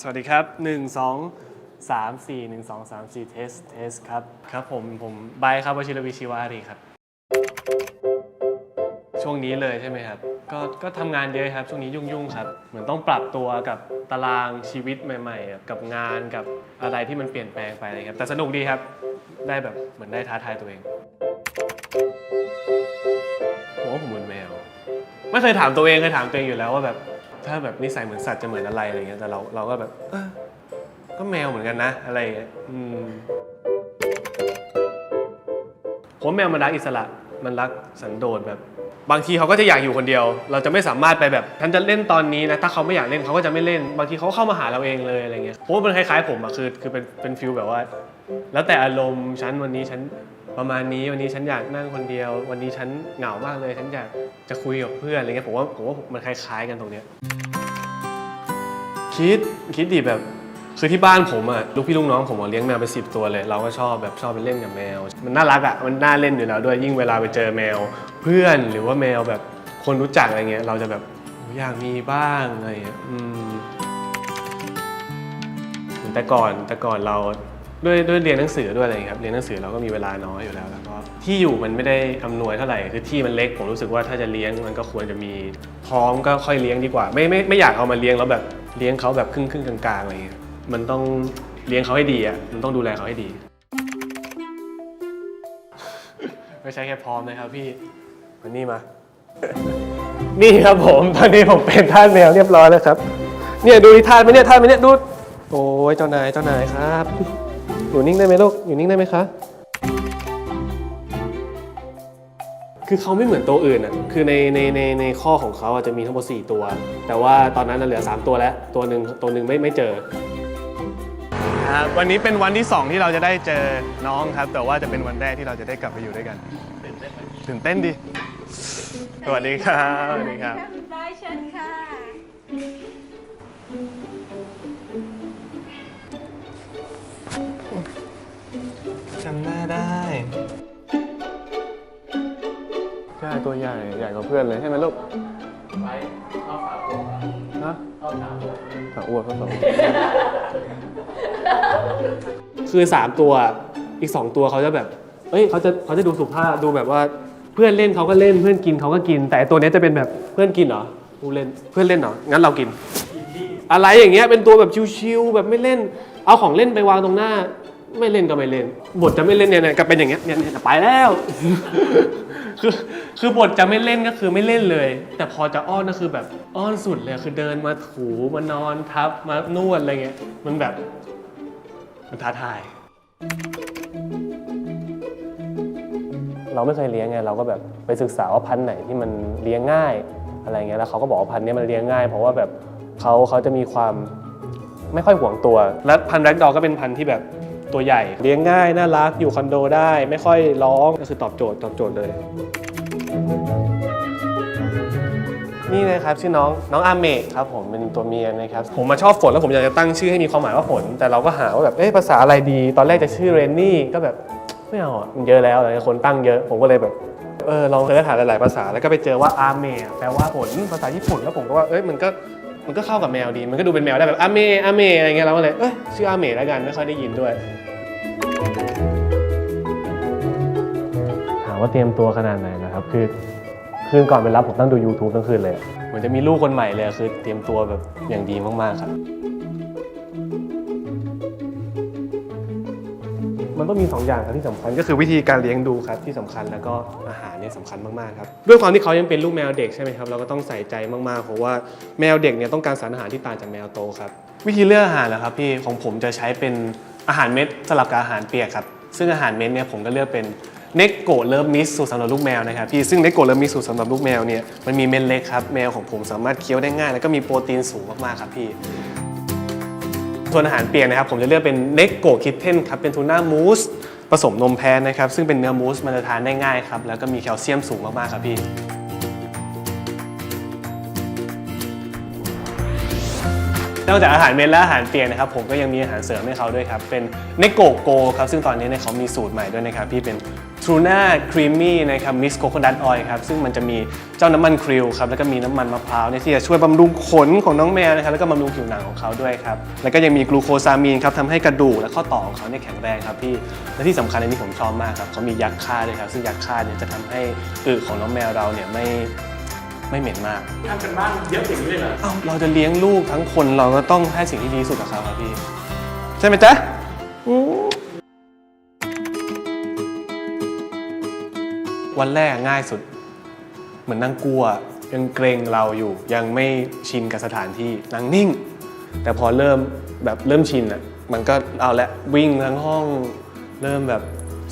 สวัสดีครับ 1 2 3 4 1 2 3 4เทสเทสครับ ครับผม ผมไบร์ทครับวชิรวิชิวารีครับ ช่วงนี้เลยใช่ไหมครับ ก็ก็ทำงานเยอะครับ ช่วงนี้ยุ่งๆครับ เหมือนต้องปรับตัวกับตารางชีวิตใหม่ๆ กับงานกับอะไรที่มันเปลี่ยนแปลงไปอะไรครับ แต่สนุกดีครับ ได้แบบเหมือนได้ท้าทายตัวเองผมว่าผมเหมือนแมว ไม่เคยถามตัวเองเคยถามตัวเองอยู่แล้วว่าแบบ ถ้าแบบนิสัยเหมือนสัตว์จะเหมือนอะไรอะไรเงี้ยแต่เราเราก็แบบเออก็แมวเหมือนกันนะอะไรเงี้ยอืมผมแมวมันรักอิสระมันรักสันโดษแบบ บางทีเขาก็จะอยากอยู่คนเดียว เราจะไม่สามารถไปแบบฉันจะเล่นตอนนี้นะถ้าเขาไม่อยากเล่นเขาก็จะไม่เล่น บางทีเขาเข้ามาหาเราเองเลยอะไรเงี้ยผมว่ามันคล้ายๆผมอะคือคือเป็นเป็นฟิลแบบว่า แล้วแต่อารมณ์ฉันวันนี้ฉัน ประมาณนี้วันนี้ฉันอยากนั่งคนเดียว วันนี้ฉันเหงามากเลย ฉันอยากจะคุยกับเพื่อนอะไรเงี้ยผมว่าผมว่ามันคล้ายๆกันตรงเนี้ยคิดคิดดิแบบคือที่บ้านผมอะลูกพี่ลูกน้องผมเลี้ยงแมวไปสิบตัวเลย เราก็ชอบแบบชอบไปเล่นกับแมว มันน่ารักอะมันน่าเล่นอยู่แล้วด้วยยิ่งเวลาไปเจอแมว เพื่อนหรือว่าแมวแบบคนรู้จักอะไรเงี้ยเราจะแบบอยากมีบ้างอะไรเงี้ยอืมเหมือนแต่ก่อนแต่ก่อนเรา ด้วยด้วยเรียนหนังสือด้วยอะไรอย่างเงี้ยครับเรียนหนังสือเราก็มีเวลาน้อยอยู่แล้วแล้วก็ที่อยู่มันไม่ได้อำนวยเท่าไหร่คือที่มันเล็กผมรู้สึกว่าถ้าจะเลี้ยงมันก็ควรจะมีพร้อมก็ค่อยเลี้ยงดีกว่า ไม่ไม่ไม่อยากเอามาเลี้ยงแล้วแบบเลี้ยงเขาแบบครึ่งครึ่งกลางๆอะไรอย่างเงี้ยมันต้องเลี้ยงเขาให้ดีอะมันต้องดูแลเขาให้ดี ไม่ใช่แค่พร้อมนะครับพี่วันนี้มา นี่ครับผมตอนนี้ผมเป็นท่านแมวเรียบร้อยแล้วครับ เนี่ยดูท่านไหมเนี่ยท่านไหมเนี่ยดูโอ้ยเจ้านายเจ้านายครับ อยู่นิ่งได้ไหมลูก อยู่นิ่งได้ไหมคะ คือเขาไม่เหมือนตัวอื่นอะ คือในในในในข้อของเขาอาจจะมีทั้งหมด4ตัว แต่ว่าตอนนั้นน่ะเหลือ 3 ตัวแล้ว ตัวหนึ่งตัวหนึ่งไม่ไม่เจอ ครับวันนี้เป็นวันที่ 2 ที่เราจะได้เจอน้องครับ แต่ว่าจะเป็นวันแรกที่เราจะได้กลับไปอยู่ด้วยกันตื่นเต้นดิ สวัสดีครับ สวัสดีครับคุณบอยเชิญค่ะำหน้าได้ใช่ตัวใหญ่ใหญ่กว่าเพื่อนเลยใช่ไหมลูกไปเข้าขาอ้วนนะเข้าขาอ้วนขาอ้วนเข้าขาอ้วนคือสามตัวอีกสองตัวเขาจะแบบเอ้ยเขาจะเขาจะดูสุภาพดูแบบว่าเพื่อนเล่นเขาก็เล่นเพื่อนกินเขาก็กิน แต่ตัวเนี้ยจะเป็นแบบเพื่อนกินเหรอกูเล่นเพื่อนเล่นเหรองั้นเรากิน อะไรอย่างเงี้ยเป็นตัวแบบชิวๆแบบไม่เล่น เอาของเล่นไปวางตรงหน้า ไม่เล่นก็ไม่เล่น บทจะไม่เล่นเนี่ยเนี่ยก็เป็นอย่างเงี้ยเนี่ยเนี่ยไปแล้ว คือคือบทจะไม่เล่นก็คือไม่เล่นเลย แต่พอจะอ้อนก็คือแบบอ้อนสุดเลยคือเดินมาถูมานอนทับมานวดอะไรเงี้ยมันแบบมันท้าทาย เราไม่เคยเลี้ยงไงเราก็แบบไปศึกษาว่าพันธุ์ไหนที่มันเลี้ยงง่ายอะไรเงี้ยแล้วเขาก็บอกว่าพันธุ์เนี้ยมันเลี้ยงง่าย เพราะว่าแบบเขาเขาจะมีความไม่ค่อยห่วงตัว และพันธุ์แร็กดอก็เป็นพันธุ์ที่แบบ ตัวใหญ่ เลี้ยงง่าย น่ารัก อยู่คอนโดได้ ไม่ค่อยร้อง ก็คือตอบโจทย์ตอบโจทย์เลย นี่นะครับชื่อน้องน้องอาเมะครับผมเป็นตัวเมียนะครับ ผมมาชอบฝนแล้วผมอยากจะตั้งชื่อให้มีความหมายว่าฝน แต่เราก็หาว่าแบบเอ๊ะภาษาอะไรดี ตอนแรกจะชื่อเรนนี่ก็แบบไม่เอาอะมันเยอะแล้วอะไรคนตั้งเยอะผมก็เลยแบบเออลองเสิร์ชหาหลาย ๆ ภาษาแล้วก็ไปเจอว่าอาเมะแปลว่าฝนภาษาญี่ปุ่นแล้วผมก็ว่าเอ้ยมันก็ มันก็เข้ากับแมวดี มันก็ดูเป็นแมวได้แบบอาเมะอาเมะอะไรเงี้ยเราก็เลยเอ้ยชื่ออาเมะแล้วกันไม่ค่อยได้ยินด้วย ถามว่าเตรียมตัวขนาดไหนนะครับ คือคืนก่อนไปรับผมตั้งดู YouTube ทั้งคืนเลยอะเหมือนจะมีลูกคนใหม่เลยอะคือเตรียมตัวแบบอย่างดีมากๆครับ มันต้องมี2อย่างครับที่สำคัญก็คือวิธีการเลี้ยงดูครับที่สำคัญแล้วก็อาหารเนี่ยสำคัญมากๆครับด้วยความที่เขายังเป็นลูกแมวเด็กใช่ไหมครับเราก็ต้องใส่ใจมากๆเพราะว่าแมวเด็กเนี่ยต้องการสารอาหารที่ต่างจากแมวโตครับวิธีเลือกอาหารนะครับพี่ของผมจะใช้เป็นอาหารเม็ดสลับกับอาหารเปียกครับซึ่งอาหารเม็ดเนี่ยผมก็เลือกเป็นเนกโกเลิฟมิสสูตรสำหรับลูกแมวนะครับพี่ซึ่งเนกโกเลิฟมิสสูตรสำหรับลูกแมวเนี่ยมันมีเม็ดเล็กครับแมวของผมสามารถเคี้ยวได้ง่าย แล้วก็มีโปรตีนสูงมากๆครับพี่ ส่วนอาหารเปียกนะครับผมจะเลือกเป็นเน g โกคิทเทนครับเป็นทูน่ามูสผสมนมแพะนะครับซึ่งเป็นเนื้อมูสมันจะทานได้ง่ายครับแล้วก็มีแคลเซียมสูงมากๆครับพี่นอกจากอาหารเม็ดและอาหารเปียกนะครับผมก็ยังมีอาหารเสริมให้เขาด้วยครับเป็นเนโกโกครับซึ่งตอนนี้เนี่ยเขามีสูตรใหม่ด้วยนะครับพี่เป็น ทรูน่าครีมมี่นะครับมิสโคโคนัทออยล์ครับซึ่งมันจะมีเจ้าน้ำมันคริลครับแล้วก็มีน้ำมันมะพร้าวเนี่ยที่จะช่วยบำรุงขนของน้องแมวนะครับแล้วก็บำรุงผิวหนังของเขาด้วยครับแล้วก็ยังมีกลูโคซามีนครับทำให้กระดูกและข้อต่อของเขาเนี่ยแข็งแรงครับพี่และที่สำคัญอันนี้ผมชอบมากครับเขามียักษ์ฆ่าด้วยครับซึ่งยักษ์ฆ่าเนี่ยจะทำให้อึของน้องแมวเราเนี่ยไม่ไม่เหม็นมากทำกันบ้านเยอะอย่างนี้เลยเหรอเอ้าเราจะเลี้ยงลูกทั้งคนเราก็ต้องให้สิ่งที่ดีที่สุดกับเขาครับพี่ใช่ไหมจ๊ะ วันแรกง่ายสุด เหมือนนั่งกลัว ยังเกรงเราอยู่ ยังไม่ชินกับสถานที่นั่งนิ่ง แต่พอเริ่มแบบเริ่มชินอะมันก็เอาละวิ่งทั้งห้อง เริ่มแบบ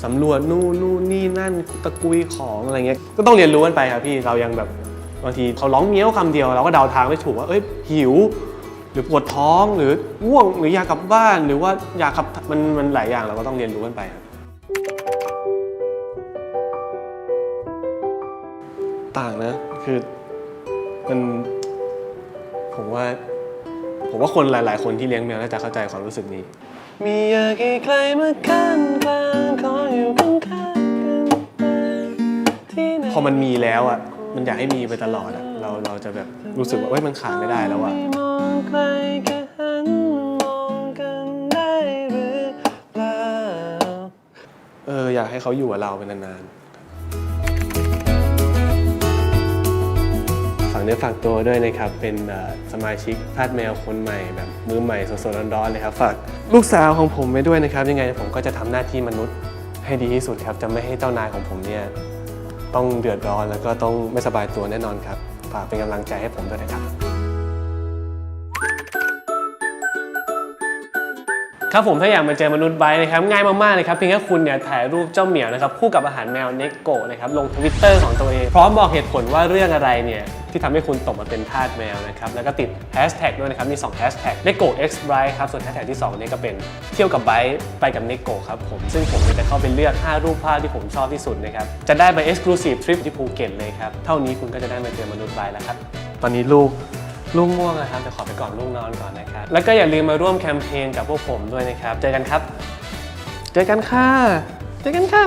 สำรวจนู่นนู่นนี่นั่นตะกุยของอะไรเงี้ยก็ต้องเรียนรู้กันไปครับพี่เรายังแบบบางทีเขาร้องเมี้ยวคำเดียวเราก็เดาทางไม่ถูกว่าเอ้ยหิว หรือปวดท้องหรือง่วงหรืออยากกลับบ้าน หรือว่าอยากขับมันมันหลายอย่างเราก็ต้องเรียนรู้กันไปครับ ต่างนะ คือมันผมว่า ผมว่าคนหลาย ๆ คนที่เลี้ยงแมวน่าจะเข้าใจความรู้สึกนี้ มีอยากให้ใครมาข้างกลางขออยู่ข้างๆกันไปที่ไหน พอมันมีแล้วอะ มันอยากให้มีไปตลอดอะ เราเราจะแบบรู้สึกว่าเอ้ยมันขาดไม่ได้แล้วอะ มองใครก็หันมองกันได้หรือเปล่า เอออยากให้เขาอยู่กับเราเป็นนานๆากเนื้อฝากตัวด้วยนะครับ เป็นสมาชิกทาสแมวคนใหม่แบบมือใหม่สดๆร้อนๆเลยครับฝากลูกสาวของผมไว้ด้วยนะครับ ยังไงผมก็จะทำหน้าที่มนุษย์ให้ดีที่สุดครับ จะไม่ให้เจ้านายของผมเนี่ยต้องเดือดร้อนแล้วก็ต้องไม่สบายตัวแน่นอนครับฝากเป็นกำลังใจให้ผมด้วยนะครับ ครับผมถ้าอยากมาเจอมนุษย์ไบค์นะครับง่ายมากๆเลยครับเพียงแค่คุณเนี่ยถ่ายรูปเจ้าเหมียวนะครับคู่กับอาหารแมวเนโกะนะครับลงทวิตเตอร์ของตัวเองพร้อมบอกเหตุผลว่าเรื่องอะไรเนี่ยที่ทำให้คุณตกมาเป็นทาสแมวนะครับแล้วก็ติดแฮชแท็กด้วยนะครับมี2แฮชแท็กเนโกะ x b r i g h t ครับส่วนแฮชแท็กที่2เนี่ยก็เป็นเที่ยวกับไบค์ไปกับเนโกะครับผมซึ่งผมจะเข้าไปเลือก 5 รูปภาพที่ผมชอบที่สุดนะครับจะได้ไป exclusive trip ที่ภูเก็ตเลยครับเท่านี้คุณก็จะได้มาเจอมนุษย์ไบค์แล้วครับตอนนี้ลูก ลูกม่วงนะครับแต่ขอไปก่อนลูกนอนก่อนนะครับ แล้วก็อย่าลืมมาร่วมแคมเปญกับพวกผมด้วยนะครับ เจอกันครับ เจอกันค่ะ เจอกันค่ะ